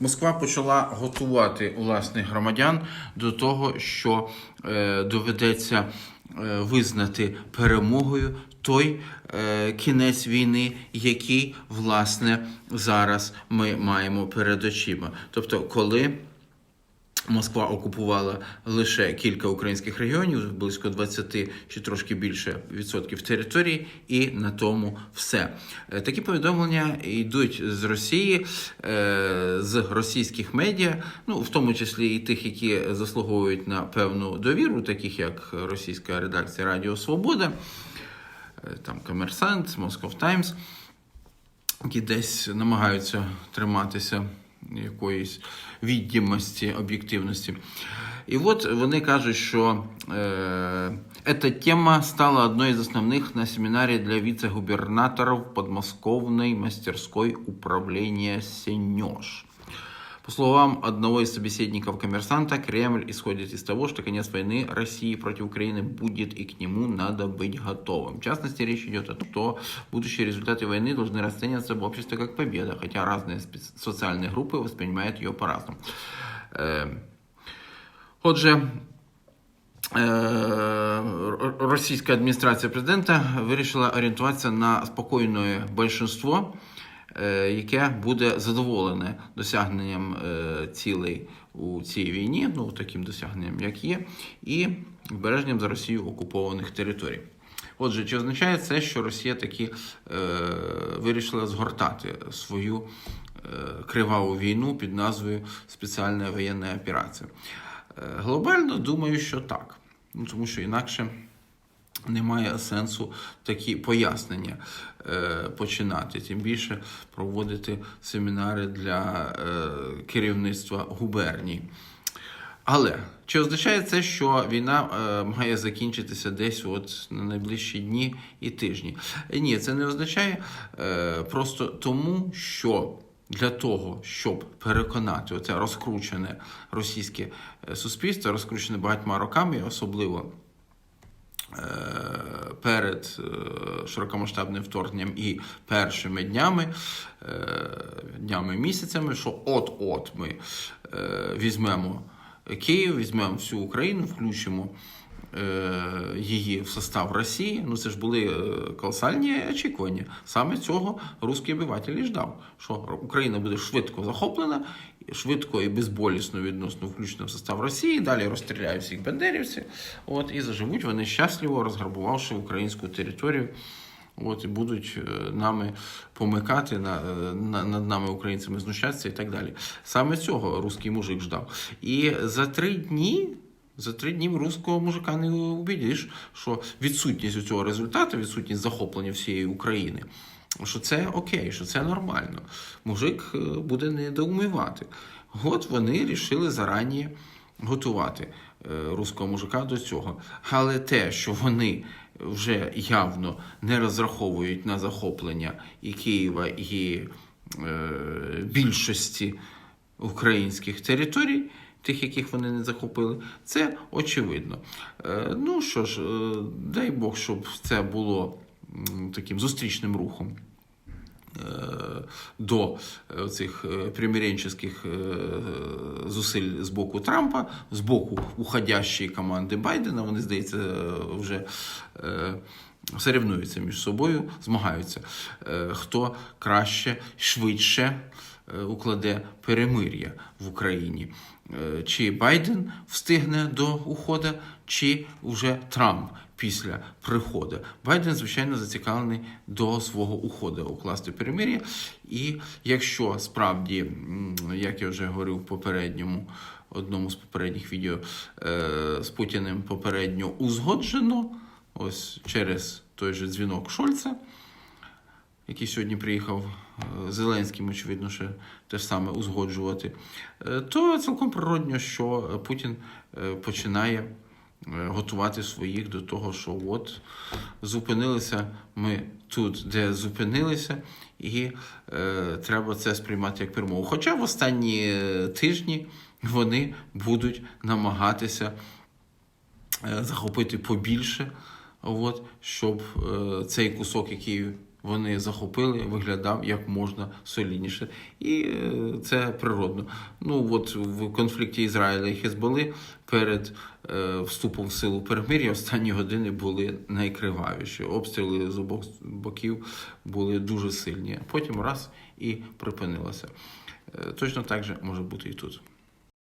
Москва почала готувати власних громадян до того, що е, доведеться е, визнати перемогою той е, кінець війни, який власне зараз ми маємо перед очима. Тобто, коли Москва окупувала лише кілька українських регіонів, близько 20 чи трошки більше відсотків території, і на тому все. Е, Такі повідомлення йдуть з Росії, е, з російських медіа, ну в тому числі і тих, які заслуговують на певну довіру, таких як російська редакція Радіо Свобода, е, там Комерсант, Moscow Times, які десь намагаються триматися якоїсь віддімості, об'єктивності. І от вони кажуть, що е, эта тема стала одной из основных на семинаре для вице-губернаторов подмосковної мастерської управления «Сенеж». По словам одного из собеседников коммерсанта, Кремль исходит из того, что конец войны России против Украины будет и к нему надо быть готовым. В частности, речь идет о том, что будущие результаты войны должны расцениваться в обществе как победа, хотя разные спец- социальные группы воспринимают ее по-разному. Е, Отже, е, р- російська адміністрація президента вирішила орієнтуватися на спокійне большинство, е, яке буде задоволене досягненням е, цілей у цій війні, ну таким досягненням, як є, і збереженням за Росією окупованих територій. Отже, чи означає це, що Росія таки е, вирішила згортати свою е, криваву війну під назвою Спеціальна воєнна операція? Е, глобально думаю, що так. Ну, тому що інакше немає сенсу такі пояснення е, починати, тим більше проводити семінари для е, керівництва губерній. Але чи означає це, що війна е, має закінчитися десь от на найближчі дні і тижні? Ні, це не означає просто тому, що для того, щоб переконати оце розкручене російське суспільство, розкручене багатьма роками, особливо перед е, широкомасштабним вторгненням і першими днями, е, днями місяцями, що от-от ми е, візьмемо Київ, візьмемо всю Україну, включимо е, її в состав Росії. Ну це ж були е, колосальні очікування. Саме цього русський обиватель і ждав, що Україна буде швидко захоплена, швидко і безболісно відносно включена в состав Росії. Далі розстріляють всіх бандерівців. От і заживуть вони щасливо, розграбувавши українську територію. От і будуть е, нами помикати на, е, на над нами українцями знущатися і так далі. Саме цього русський мужик ждав. І за три дні. За три дні руського мужика не убідиш, що відсутність цього результату, відсутність захоплення всієї України, що це окей, що це нормально. Мужик е, буде недоумівати. От вони рішили зарані готувати е, руського мужика до цього. Але те, що вони вже явно не розраховують на захоплення і Києва, і е, більшості українських територій, тих, яких вони не захопили, це очевидно. Е, ну що ж, е, дай Бог, щоб це було таким зустрічним рухом е, до цих примиренческих зусиль з боку Трампа, з боку уходящої команди Байдена. Вони, здається, вже соревнуються між собою, змагаються, хто краще, швидше укладе перемир'я в Україні. Е, Чи Байден встигне до уходу, чи вже Трамп після приходу. Байден, звичайно, зацікавлений до свого уходу укласти перемир'я. І якщо справді, як я вже говорив в попередньому одному з попередніх відео, е, з Путіним попередньо узгоджено, ось через той же дзвінок Шольца, який сьогодні приїхав е, Зеленським, очевидно, ще те ж саме узгоджувати, е, то цілком природньо, що Путін е, починає е, готувати своїх до того, що от зупинилися ми тут, де зупинилися, і е, треба це сприймати як перемогу. Хоча в останні тижні вони будуть намагатися захопити побільше, от, щоб е, цей кусок, який вони захопили, виглядав як можна солідніше. І е, це природно. Ну от в конфлікті Ізраїля і Хезболи перед е, вступом в силу перемир'я останні години були найкривавіші. Обстріли з обох боків були дуже сильні. Потім раз і припинилося. Е, Точно так же може бути і тут.